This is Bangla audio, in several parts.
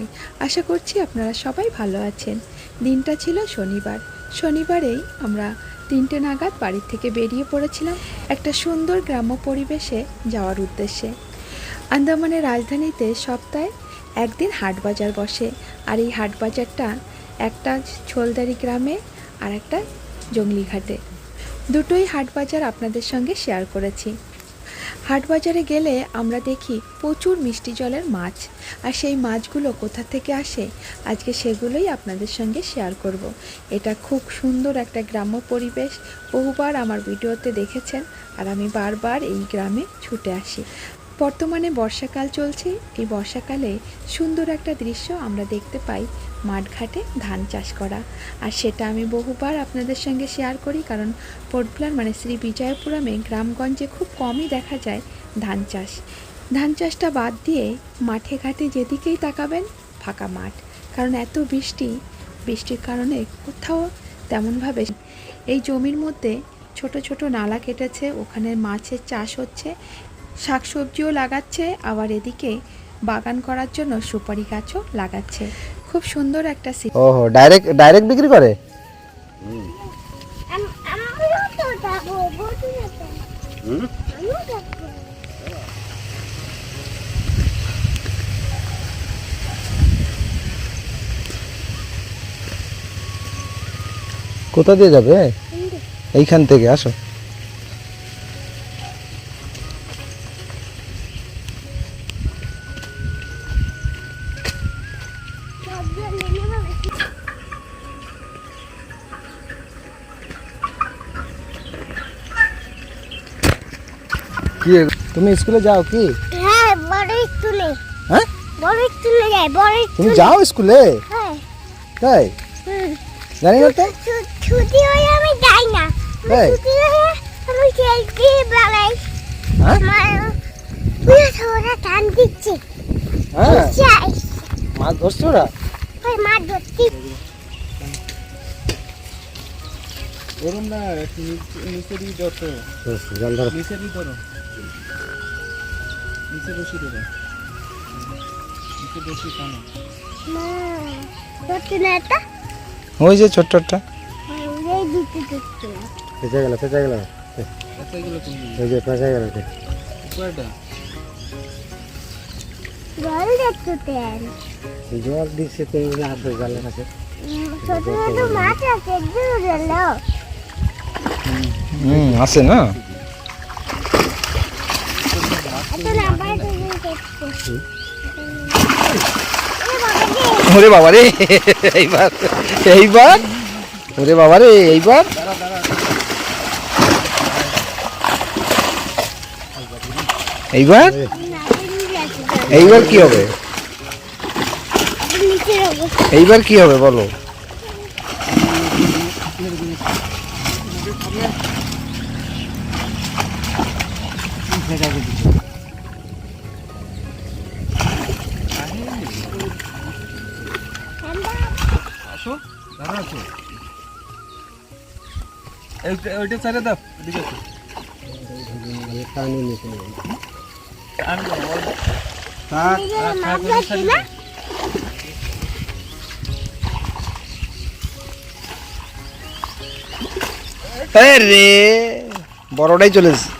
জানাই। আশা করছি আপনারা সবাই ভালো আছেন। দিনটা ছিল শনিবার। শনিবারেই আমরা তিনটে নাগাদ বাড়ির থেকে বেরিয়ে পড়েছিলাম একটা সুন্দর গ্রাম্য পরিবেশে যাওয়ার উদ্দেশ্যে। আন্দামানের রাজধানীতে সপ্তাহে একদিন হাট বাজার বসে, আর এই হাট বাজারটা একটা ছোলদারি গ্রামে আর একটা জঙ্গলিঘাটে দুটোই হাট বাজার আপনাদের সঙ্গে শেয়ার করেছি। হাট বাজারে গেলে আমরা দেখি প্রচুর মিষ্টি জলের মাছ। আর সেই মাছগুলো কোথা থেকে আসে? আজকে সেগুলোই আপনাদের সঙ্গে শেয়ার করব। এটা খুব সুন্দর একটা গ্রাম্য পরিবেশ। বহুবার আমার ভিডিওতে দেখেছেন। আর আমি বারবার এই গ্রামে ছুটে আসি। বর্তমানে বর্ষাকাল চলছে। এই বর্ষাকালে সুন্দর একটা দৃশ্য আমরা দেখতে পাই, মাঠঘাটে ধান চাষ করা। আর সেটা আমি বহুবার আপনাদের সঙ্গে শেয়ার করি, কারণ পোর্টব্লার মানে শ্রী বিজয়পুরমে গ্রামগঞ্জে খুব কমই দেখা যায় ধান চাষ। ধান চাষটা বাদ দিয়ে মাঠে ঘাটে যেদিকেই তাকাবেন, ফাঁকা মাঠ। কারণ এত বৃষ্টি, বৃষ্টির কারণে কোথাও তেমনভাবে এই জমির মধ্যে ছোট ছোট নালা কেটেছে, ওখানে মাছের চাষ হচ্ছে। শাকসবজিও লাগাচ্ছে আবার এদিকে বাগান করার জন্য সুপারি গাছও লাগাচ্ছে। খুব সুন্দর একটা ওহো ডাইরেক্ট ডাইরেক্ট বিক্রি করে। কোথা দিয়ে যাবে? এইখান থেকে আসো। কি? তুমি স্কুলে যাও কি? হ্যাঁ বড় স্কুলে। হ্যাঁ? বড় স্কুলে যাই বড় তুমি যাও স্কুলে? হ্যাঁ। তাই। জানি না তো। ছুটি হয়ে আমি যাই না। আমি তাই? ছুটি হয়ে আমি খেলতে বেড়াই। হ্যাঁ? পুরো সবাই টান দিচ্ছে। হ্যাঁ? মাছ ধরছো ওরা? ওই মাছ ধরছি। ধরুন না একটু নিচে- জল ধরো। নিচেরই ধরো। নিচে বসি দেবে। নিচে বসি টানো। না ধরছি না এটা? ওই যে ছোট্টটা এই ফেঁচে গেল ফেঁচে গেল। ওই যে ফেঁচে জল দিচ্ছে তুমি হাতে জলের কাছে ছোট ছোট মাছ আছে এগুলো আছে না? ওরে বাবা রে, এইবার এইবার, ওরে বাবা রে, এইবার। এইবার? এইবার কি হবে? এইবার কি হবে বলো? আসো দাঁড়া এইটা- ওইটা ছেড়ে দাও এদিকে আসো। যাব, ওই- থাক, ছেড়ে দাও। রে বড়টাই চলেছে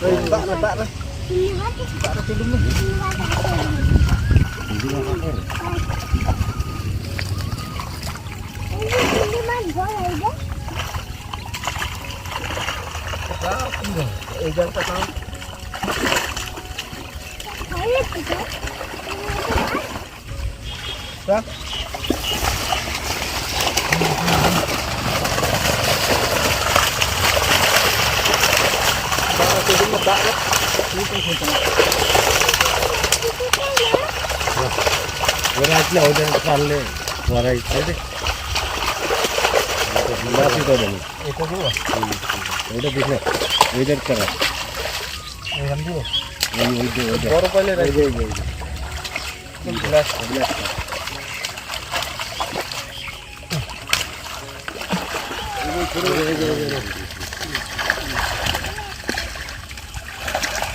Mbak, mbak. Mbak ada tudung nih. Ini mana air? Ini mana bola ya? Tahu enggak? Ejar tahu. Tahu itu. Tahu. ওরা আসলে ওদের পারলে ওরাই খাইবে বাসি করে দেবো এটা দেবো ওইটা দেখলে ওইটার করা ওইখান দেবো ওই ওই যে ওইটা বড় পাইলে রাখবে ওই যে ওই যে গ্লাস গ্লাস এখন উড়াবে ওই পাই দিয়ে তো কাটা লাগবে আর এদিকে একটু দিলে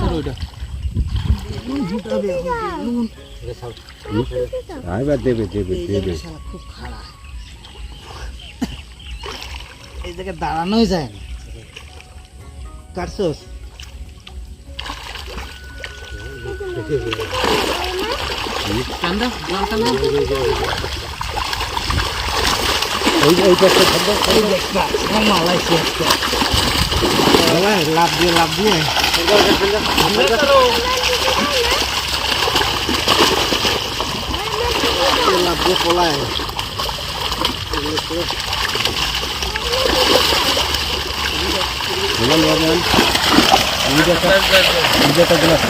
স্যার ওইটা এবার দেবে দেবে দেবে। এই জায়গায় দাঁড়ানোই যায় না। কাটছোস? কান্দা কান্দা ওই ওই পাশে এই দেখটা লাভ দিয়ে লাভ দিয়ে। লাভ দিয়ে পলায়। গ্লাস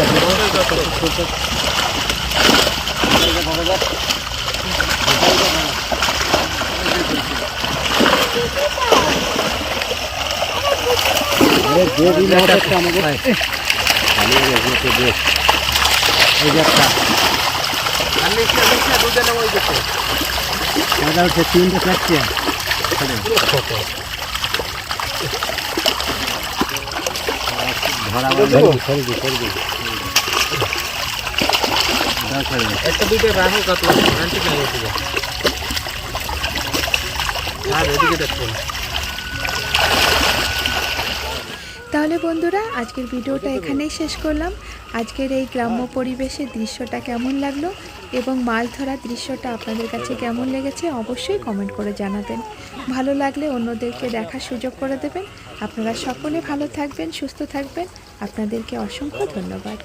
আমাকে আমি এগুলোকে দে এই যে একটা। দাদা হচ্ছে তিনটে চারটে ধরা সরি একটা রাখো কত আনতে আর এদিকে দেখুন। তাহলে বন্ধুরা আজকের ভিডিওটা এখানেই শেষ করলাম। আজকের এই গ্রাম্য পরিবেশের দৃশ্যটা কেমন লাগল এবং মাছ ধরার দৃশ্যটা আপনাদের কাছে কেমন লেগেছে অবশ্যই কমেন্ট করে জানাবেন। ভালো লাগলে অন্যদেরকে দেখার সুযোগ করে দেবেন। আপনারা সকলে ভালো থাকবেন সুস্থ থাকবেন। আপনাদেরকে অসংখ্য ধন্যবাদ।